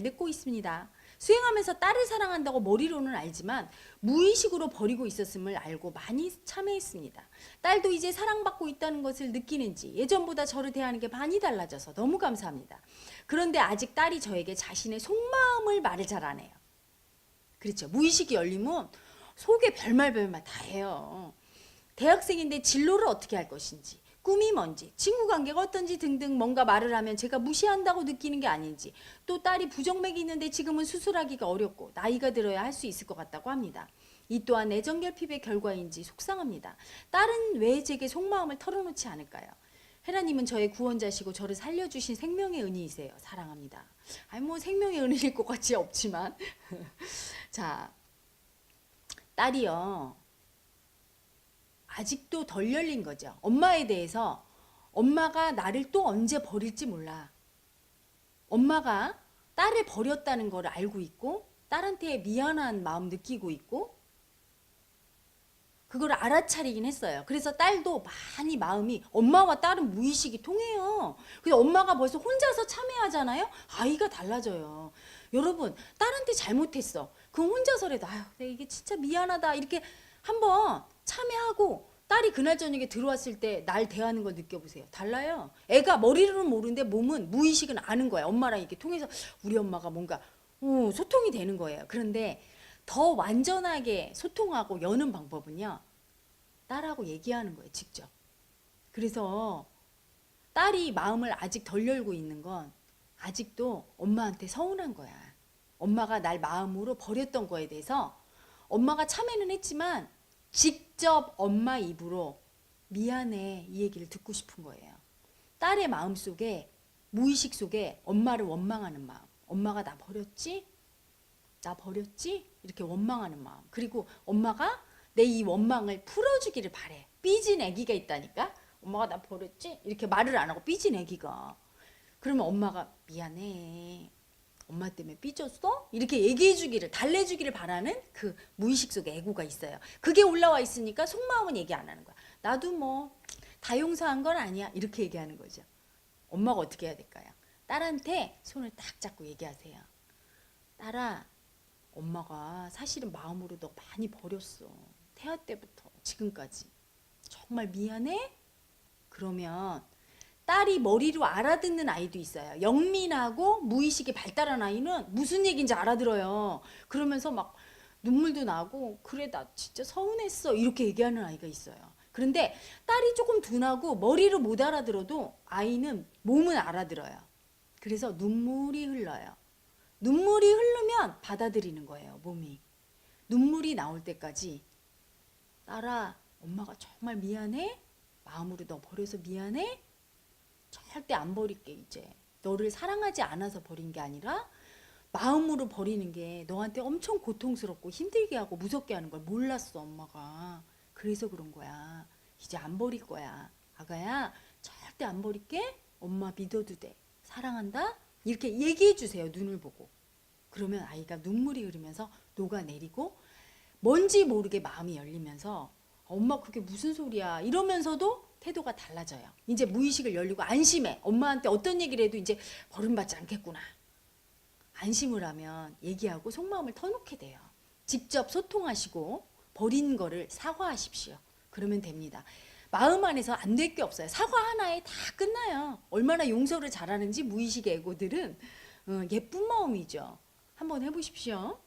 맺고 있습니다. 수행하면서 딸을 사랑한다고 머리로는 알지만 무의식으로 버리고 있었음을 알고 많이 참회했습니다. 딸도 이제 사랑받고 있다는 것을 느끼는지 예전보다 저를 대하는 게 많이 달라져서 너무 감사합니다. 그런데 아직 딸이 저에게 자신의 속마음을 말을 잘 안 해요. 그렇죠. 무의식이 열리면 속에 별말 별말 다 해요. 대학생인데 진로를 어떻게 할 것인지, 꿈이 뭔지, 친구 관계가 어떤지 등등 뭔가 말을 하면 제가 무시한다고 느끼는 게 아닌지, 또 딸이 부정맥이 있는데 지금은 수술하기가 어렵고 나이가 들어야 할 수 있을 것 같다고 합니다. 이 또한 애정 결핍의 결과인지 속상합니다. 딸은 왜 제게 속마음을 털어놓지 않을까요? 헤라님은 저의 구원자시고 저를 살려주신 생명의 은이세요. 사랑합니다. 아니 뭐 생명의 은일 것 같지 없지만 자 딸이요 아직도 덜 열린 거죠. 엄마에 대해서 엄마가 나를 또 언제 버릴지 몰라. 엄마가 딸을 버렸다는 걸 알고 있고 딸한테 미안한 마음 느끼고 있고 그걸 알아차리긴 했어요. 그래서 딸도 많이 마음이 엄마와 딸은 무의식이 통해요. 그래서 엄마가 벌써 혼자서 참여하잖아요. 아이가 달라져요. 여러분, 딸한테 잘못했어. 그럼 혼자서라도 아유, 이게 진짜 미안하다. 이렇게 한번 참여하고 딸이 그날 저녁에 들어왔을 때 날 대하는 걸 느껴보세요. 달라요. 애가 머리로는 모르는데 몸은 무의식은 아는 거야. 엄마랑 이렇게 통해서 우리 엄마가 뭔가 어, 소통이 되는 거예요. 그런데 더 완전하게 소통하고 여는 방법은요. 딸하고 얘기하는 거예요, 직접. 그래서 딸이 마음을 아직 덜 열고 있는 건 아직도 엄마한테 서운한 거야. 엄마가 날 마음으로 버렸던 거에 대해서 엄마가 참회는 했지만 직접 엄마 입으로 미안해 이 얘기를 듣고 싶은 거예요. 딸의 마음 속에 무의식 속에 엄마를 원망하는 마음. 엄마가 나 버렸지? 나 버렸지? 이렇게 원망하는 마음. 그리고 엄마가 내 이 원망을 풀어주기를 바래. 삐진 애기가 있다니까? 엄마가 나 버렸지? 이렇게 말을 안 하고 삐진 애기가. 그러면 엄마가 미안해. 엄마 때문에 삐졌어? 이렇게 얘기해 주기를, 달래 주기를 바라는 그 무의식 속에 애고가 있어요. 그게 올라와 있으니까 속마음은 얘기 안 하는 거야. 나도 뭐 다 용서한 건 아니야. 이렇게 얘기하는 거죠. 엄마가 어떻게 해야 될까요? 딸한테 손을 딱 잡고 얘기하세요. 딸아, 엄마가 사실은 마음으로 너 많이 버렸어. 태아 때부터 지금까지. 정말 미안해? 그러면 딸이 머리로 알아듣는 아이도 있어요. 영민하고 무의식이 발달한 아이는 무슨 얘기인지 알아들어요. 그러면서 막 눈물도 나고 그래 나 진짜 서운했어 이렇게 얘기하는 아이가 있어요. 그런데 딸이 조금 둔하고 머리로 못 알아들어도 아이는 몸은 알아들어요. 그래서 눈물이 흘러요. 눈물이 흐르면 받아들이는 거예요, 몸이. 눈물이 나올 때까지 딸아, 엄마가 정말 미안해? 마음으로 너 버려서 미안해? 절대 안 버릴게, 이제. 너를 사랑하지 않아서 버린 게 아니라 마음으로 버리는 게 너한테 엄청 고통스럽고 힘들게 하고 무섭게 하는 걸 몰랐어, 엄마가. 그래서 그런 거야. 이제 안 버릴 거야. 아가야, 절대 안 버릴게. 엄마 믿어도 돼. 사랑한다? 이렇게 얘기해 주세요. 눈을 보고. 그러면 아이가 눈물이 흐르면서 녹아내리고 뭔지 모르게 마음이 열리면서 엄마 그게 무슨 소리야 이러면서도 태도가 달라져요. 이제 무의식을 열리고 안심해. 엄마한테 어떤 얘기를 해도 이제 버림받지 않겠구나. 안심을 하면 얘기하고 속마음을 터놓게 돼요. 직접 소통하시고 버린 거를 사과하십시오. 그러면 됩니다. 마음 안에서 안 될 게 없어요. 사과 하나에 다 끝나요. 얼마나 용서를 잘하는지 무의식 애고들은 어, 예쁜 마음이죠. 한번 해보십시오.